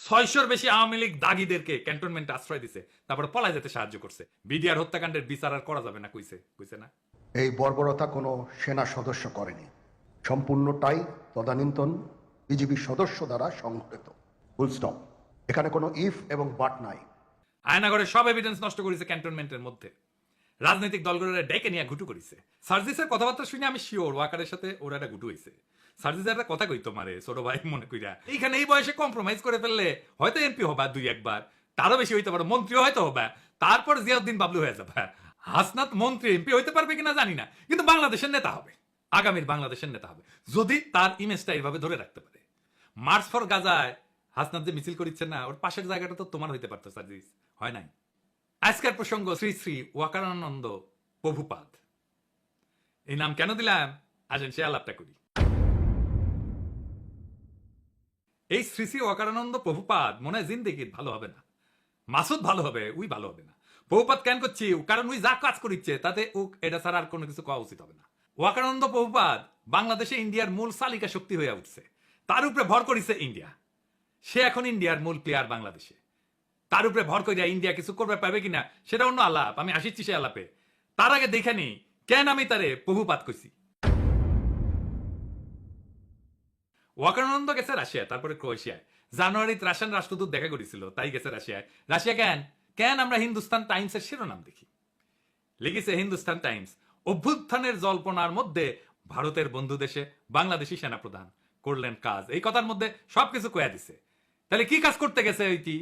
ছয়শোর বেশি আওয়ামী লীগ দাগিদেরকে ক্যান্টনমেন্টে আশ্রয় দিছে। তারপরে পলায় যেতে সাহায্য করছে। বিডিআর হত্যাকাণ্ডের বিচার আর করা যাবে না কইছে কইছে না। এই বর্বরতা কোনো সেনা সদস্য করেনি। সম্পূর্ণটাই তদানীন্তন বিজিবি সদস্য দ্বারা সংঘটিত। ফুল স্টপ এখানে কোনো ইফ এবং বাট নাই। আয়নাগরের সব এভিডেন্স নষ্ট করেছে ক্যান্টনমেন্টের মধ্যে। রাজনৈতিক দলগুলোরে ডেকে নিয়ে ঘুটু করেছে। সার্জিসের কথাবার্তা শুনে আমি শিওর ওয়াকারের সাথে ওরা একটা ঘুটু হয়েছে সার্জিসের একটা কথা কই তোমারে ছোট ভাই, মনে কইরা, এইখানে এই বয়সে কম্প্রোমাইজ করে ফেললে হয়তো এমপি হবা দুই একবার, তারও বেশি হইতে পারো, মন্ত্রীও হয়তো হবা, তারপর জিয়াউদ্দিন বাবলু হয়ে যাবে। হাসনাত মন্ত্রী এমপি হইতে পারবে কিনা জানি না, কিন্তু বাংলাদেশের নেতা হবে, আগামীর বাংলাদেশের নেতা হবে, যদি তার ইমেজটা এইভাবে ধরে রাখতে পারে। মার্চ ফর গাজায় হাসনাত যে মিছিল করিচ্ছে না, ওর পাশের জায়গাটা তো তোমার হইতে পারতো, সার্জিস, হয় নাই? আজকের প্রসঙ্গ শ্রী শ্রী ওয়াকারানন্দ প্রভুপাদ। এই নাম কেন দিলাম? আসেন সে আলাপটা করি। এই শ্রী শ্রী ওয়াকারানন্দ প্রভুপাদ মনে হয় জিন্দেগির ভালো হবে না। মাসুদ ভালো হবে, উই ভালো হবে না। প্রভুপাত কেন করছি? কারণ উই যা কাজ করিচ্ছে, তাতে ও, এটা ছাড়া আর কোনো কিছু কওয়া উচিত হবে না। ওয়াকারানন্দ প্রভুপাদ বাংলাদেশে ইন্ডিয়ার মূল চালিকা শক্তি হয়ে উঠছে। তার উপরে ভর করিছে ইন্ডিয়া। সে এখন ইন্ডিয়ার মূল প্লেয়ার বাংলাদেশে। তার উপরে ভর করে ইন্ডিয়া কিছু করবে পাবে কিনা, সেটা অন্য আলাপ। আমি আসিচ্ছি সে আলাপে। তার আগে দেখে নি কেন আমি তারে প্রভুপাত কইছি ওয়াকানন্দ গেছে রাশিয়া তারপরে ক্রোয়েশিয়ায়। জানুয়ারিতে রাশিয়ান রাষ্ট্রদূত দেখা করেছিল, তাই গেছে রাশিয়ায়। রাশিয়া কেন? কেন আমরা হিন্দুস্তান টাইমসের শিরোনাম দেখি? লিখেছে হিন্দুস্তান টাইমস, অভ্যুত্থানের জল্পনার মধ্যে ভারতের বন্ধু দেশে বাংলাদেশি সেনাপ্রধান করলেন কাজ। এই কথার মধ্যে সবকিছু কয়া দিছে। তাহলে কি কাজ করতে গেছে ওইটি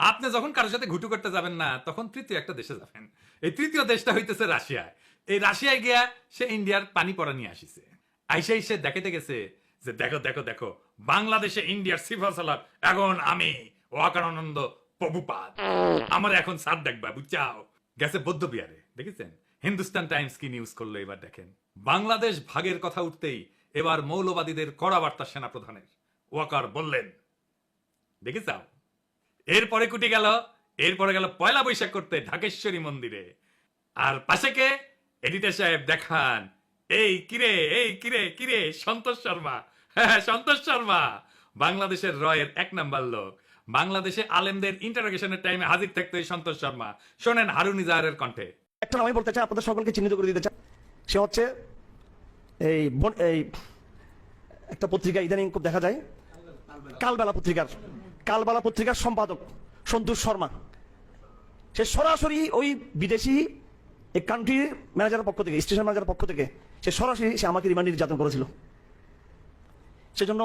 আপনি যখন কারোর সাথে ঘুটু করতে যাবেন না, তখন তৃতীয় একটা দেশে যাবেন। এই তৃতীয় দেশটা হইতেছে রাশিয়ায়। এই রাশিয়ায় গিয়া সে ইন্ডিয়ার পানি পড়া নিয়ে আসিছে। আইসে এসে দেখাতে গেছে যে, দেখো দেখো দেখো, বাংলাদেশে ইন্ডিয়ার সিফা সালার এখন আমি ওয়াকারানন্দ প্রভুপাদ। আমার এখন সার দেখবা, বুঝছাও? গেছে বৌদ্ধ বিহারে দেখেছেন? হিন্দুস্তান টাইমস কি নিউজ করল এবার দেখেন। বাংলাদেশ ভাগের কথা উঠতেই এবার মৌলবাদীদের কড়া বার্তা সেনাপ্রধানের। ওয়াকার বললেন দেখে দেখেছাও? এরপরে কুটি গেল, এরপরে গেল পয়লা বৈশাখ করতে ঢাকেশ্বরী মন্দিরে। আর পাশে কে? এডিটর সাহেব, দেখান। এই কিরে এই কিরে কিরে সন্তোষ শর্মা। হ্যাঁ সন্তোষ শর্মা। বাংলাদেশের রয়ের এক নাম্বার লোক। বাংলাদেশে আলেমদের ইন্টারোগেশনের টাইমে হাজির থাকতো সন্তোষ শর্মা। শোনেন হারুন ইজাহারের কণ্ঠে। একটা নামই বলতে চাই, আপনাদের সকলকে চিহ্নিত করে দিতে চাই। সে হচ্ছে এই এই একটা পত্রিকা ইদানিং খুব দেখা যায়। কালবেলা পত্রিকার। কালবেলা পত্রিকার সম্পাদক সন্তোষ শর্মা। সে সরাসরি ওই বিদেশি এই কান্ট্রির ম্যানেজারের পক্ষ থেকে স্টেশন ম্যানেজারের পক্ষ থেকে সে সরাসরি সে আমাকে রিমান্ড নির্যাতন করেছিল। সেজন্য